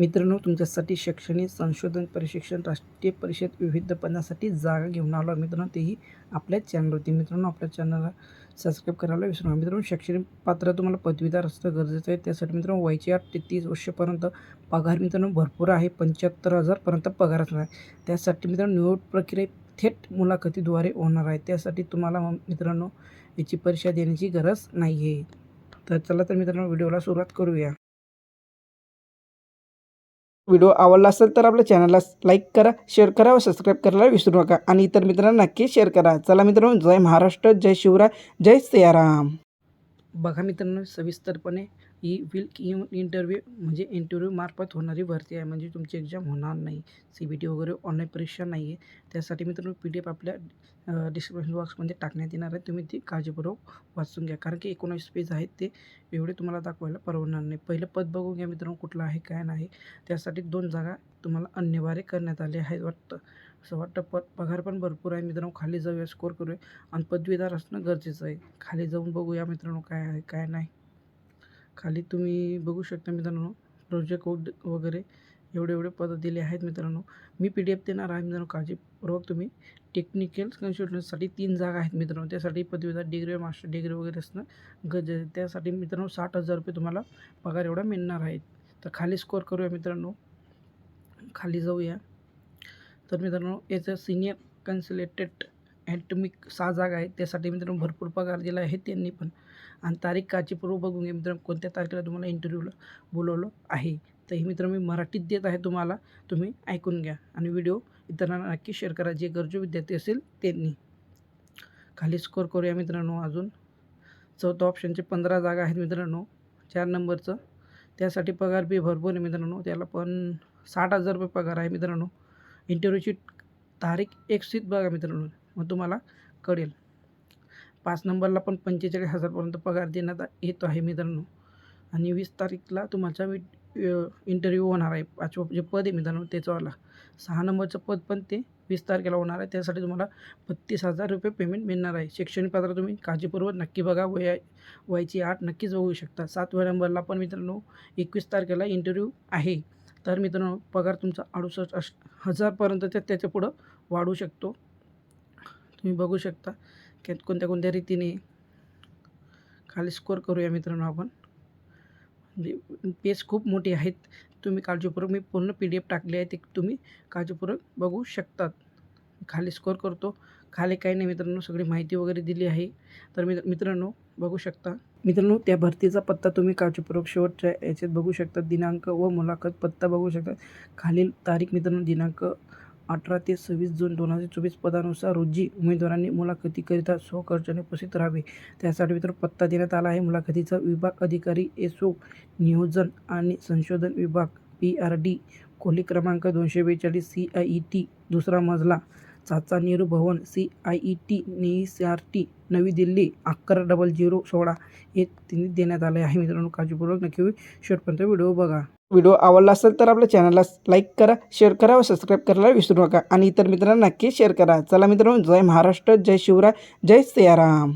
मित्रांनो तुमच्यासाठी शैक्षणिक संशोधन प्रशिक्षण राष्ट्रीय परिषद विविध पदासाठी जागा घेऊन आलो मित्रांनो तेही आपल्याच चॅनलवरती. मित्रांनो आपल्या चॅनलला सबस्क्राईब करायला विसरू नका. मित्रांनो शैक्षणिक पात्र तुम्हाला पदवीदार असणं गरजेचं आहे. त्यासाठी मित्रांनो वयाची आठ ते तीस वर्षापर्यंत पगार मित्रांनो भरपूर आहे. पंच्याहत्तर हजारपर्यंत पगार असणार आहे. त्यासाठी मित्रांनो निवड प्रक्रिया थेट मुलाखतीद्वारे होणार आहे. त्यासाठी तुम्हाला मित्रांनो याची परीक्षा देण्याची गरज नाही आहे तर चला तर मित्रांनो व्हिडिओला सुरुवात करूया. व्हिडिओ आवडला असेल तर आपल्या चॅनलला लाईक करा शेअर करा व सबस्क्राईब करायला विसरू नका. आणि इतर मित्रांना नक्की शेअर करा. चला मित्रांनो जय महाराष्ट्र जय शिवराय जय सियाराम. बघा मित्रांनो सविस्तरपणे ही विल इंटरव्ह्यू म्हणजे इंटरव्ह्यूमार्फत होणारी भरती आहे. म्हणजे तुमची एक्झाम होणार नाही. सी बी टी वगैरे ऑनलाईन परीक्षा नाही आहे त्यासाठी मित्रांनो पी डी एफ आपल्या डिस्क्रिप्शन बॉक्समध्ये टाकण्यात येणार आहे. तुम्ही ती काळजीपूर्वक वाचून घ्या. कारण की एकोणावीस पेज आहेत ते. एवढे तुम्हाला दाखवायला परवडणार नाही. पहिलं पद बघून घ्या मित्रांनो कुठलं आहे काय नाही. त्यासाठी दोन जागा तुम्हाला अनिवार्य करण्यात आले आहेत वाटतं. असं वाटतं प पगार पण भरपूर आहे मित्रांनो खाली जाऊया स्कोर करूया. आणि पदवीधर असणं गरजेचं आहे. खाली जाऊन बघूया मित्रांनो काय आहे काय नाही. खाली तुम्ही बघू शकता मित्रांनो प्रोजेक्ट वगैरे एवढे एवढे पदं दिले आहेत मित्रांनो. मी पी डी एफ देणार आहे मित्रांनो काळजीपूर्वक तुम्ही. टेक्निकल कन्सल्टन्ससाठी तीन जागा आहेत मित्रांनो त्यासाठी पदवीधर डिग्री मास्टर डिग्री वगैरे असणं गरजेचं आहे. त्यासाठी मित्रांनो साठ हजार रुपये तुम्हाला पगार एवढा मिळणार आहे. तर खाली स्कोअर करूया मित्रांनो. खाली जाऊया. तर मित्रांनो याचं सिनियर कन्सलेटेड ॲटमिक सहा जागा आहेत. त्यासाठी मित्रांनो भरपूर पगार दिला आहे त्यांनी पण. आणि तारीख काचीपूर्व बघून घे मित्रांनो कोणत्या तारखेला तुम्हाला इंटरव्ह्यूला बोलवलं आहे. तर हे मित्रांनो मी मराठीत देत आहे तुम्हाला. तुम्ही ऐकून घ्या. आणि व्हिडिओ इतरांना नक्की शेअर करा. जे गरजू विद्यार्थी असेल त्यांनी. खाली स्कोर करूया मित्रांनो अजून. चौथा ऑप्शनचे पंधरा जागा आहेत मित्रांनो. चार नंबरचं. त्यासाठी पगार बी भरपूर आहे मित्रांनो. त्याला पण साठ हजार रुपये पगार आहे मित्रांनो. इंटरव्ह्यूची तारीख एक सीट बघा मित्रांनो मग तुम्हाला कळेल. पाच नंबरला पण पंचेचाळीस हजारपर्यंत पगार देण्यात येतो आहे मित्रांनो. आणि वीस तारीखला तुमचा वि इंटरव्ह्यू होणार आहे. पाचवं जे पद आहे मित्रांनो त्याचंवाला सहा नंबरचं पद पण ते वीस तारखेला होणार आहे. त्यासाठी तुम्हाला बत्तीस हजार रुपये पेमेंट मिळणार आहे. शैक्षणिक पात्र तुम्ही काळजीपूर्वक नक्की बघा. वया वयाची आठ नक्कीच बघू शकता. सातव्या नंबरला पण मित्रांनो एकवीस तारखेला इंटरव्ह्यू आहे. तर मित्रांनो पगार तुमचा अडुसष्ट अश हजारपर्यंत ते त्याच्या पुढं वाढू शकतो. तुम्ही बघू शकता की कोणत्या कोणत्या रीतीने खाली स्कोर करूया मित्रांनो आपण. म्हणजे पेज खूप मोठी आहेत. तुम्ही काळजीपूर्वक मी पूर्ण पी डी एफ टाकली आहे. ते तुम्ही काळजीपूर्वक बघू शकतात. खाली स्कोर करतो. खाली काही नाही मित्रांनो सगळी माहिती वगैरे दिली आहे. तर मित्र मित्रांनो बघू शकता. मित्रांनो त्या भरतीचा पत्ता तुम्ही काळजीपूर्वक शेवटच्या याच्यात बघू शकता. दिनांक व मुलाखत पत्ता बघू शकता. खालील तारीख मित्रांनो दिनांक अठरा ते सव्वीस जून दोन हजार चोवीस पदानुसार रोजी उमेदवारांनी मुलाखतीकरिता स्वखर्चाने उपस्थित राहावे. त्यासाठी मित्र पत्ता देण्यात आला आहे. मुलाखतीचा विभाग अधिकारी एसओ नियोजन आणि संशोधन विभाग पी आर डी खोली क्रमांक दोनशे बेचाळीस सी आय ई टी दुसरा मजला Chacha Nehru Bhavan C I E T N C R T नवी दिल्ली अकरा डबल झिरो सोळा हे तिने देण्यात आले आहे. मित्रांनो काळजीपूर्वक नक्की शेवटपर्यंत व्हिडिओ बघा. व्हिडिओ आवडला असेल तर आपल्या चॅनलला लाईक करा शेअर करा व सबस्क्राईब करायला विसरू नका. आणि इतर मित्रांना नक्की शेअर करा. चला मित्रांनो जय महाराष्ट्र जय शिवराय जय सियाराम.